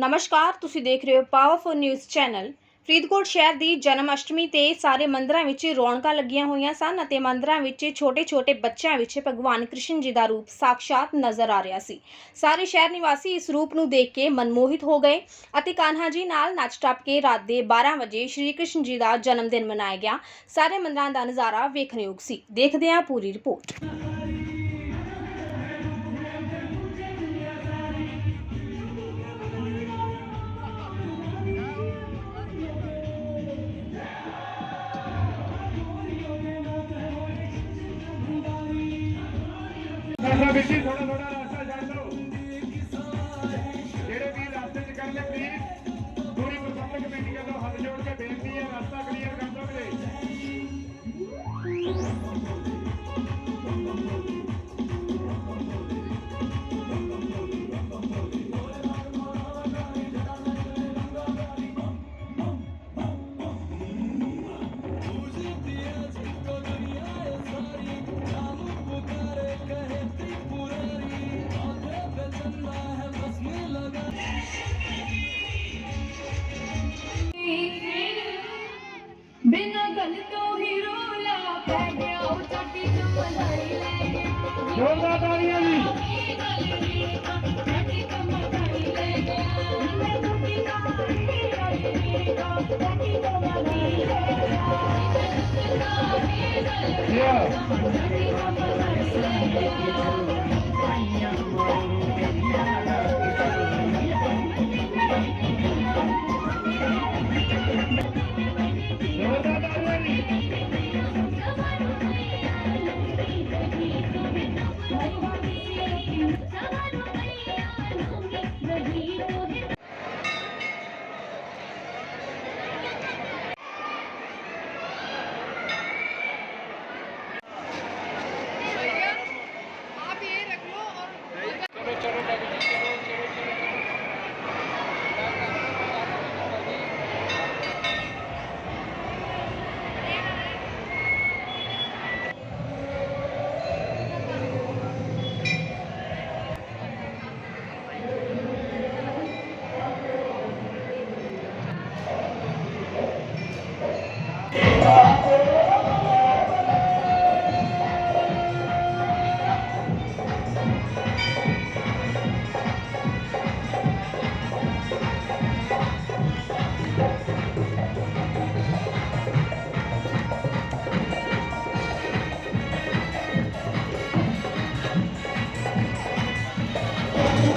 ਨਮਸਕਾਰ, ਤੁਸੀਂ ਦੇਖ ਰਹੇ ਹੋ ਪਾਵਰਫੁਲ ਨਿਊਜ਼ ਚੈਨਲ ਫਰੀਦਕੋਟ ਸ਼ਹਿਰ ਦੀ ਜਨਮ ਅਸ਼ਟਮੀ ਤੇ ਸਾਰੇ ਮੰਦਰਾਂ ਵਿੱਚ ਰੌਣਕਾਂ ਲੱਗੀਆਂ ਹੋਈਆਂ ਸਨ ਅਤੇ ਮੰਦਰਾਂ ਵਿੱਚ ਛੋਟੇ-ਛੋਟੇ ਬੱਚਿਆਂ ਵਿੱਚ ਭਗਵਾਨ ਕ੍ਰਿਸ਼ਨ ਜੀ ਦਾ ਰੂਪ ਸਾਕਸ਼ਾਤ ਨਜ਼ਰ ਆ ਰਿਹਾ ਸੀ। ਸਾਰੇ ਸ਼ਹਿਰ ਨਿਵਾਸੀ ਇਸ ਰੂਪ ਨੂੰ ਦੇਖ ਕੇ ਮਨਮੋਹਿਤ ਹੋ ਗਏ ਅਤੇ ਕਾਨਹਾ ਜੀ ਨਾਲ ਨੱਚ ਟੱਪ ਕੇ ਰਾਤ ਦੇ 12 ਵਜੇ ਸ਼੍ਰੀ ਕ੍ਰਿਸ਼ਨ ਜੀ ਦਾ ਜਨਮ ਦਿਨ ਮਨਾਇਆ ਗਿਆ। ਸਾਰੇ ਮੰਦਰਾਂ ਦਾ ਨਜ਼ਾਰਾ ਵੇਖਣਯੋਗ ਸੀ। ਦੇਖਦੇ ਹਾਂ ਪੂਰੀ ਰਿਪੋਰਟ। ਰਾਸਤਾ ਵਿੱਚ ਹੀ ਥੋੜਾ ਗਿਆ ਯਾ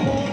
Lord.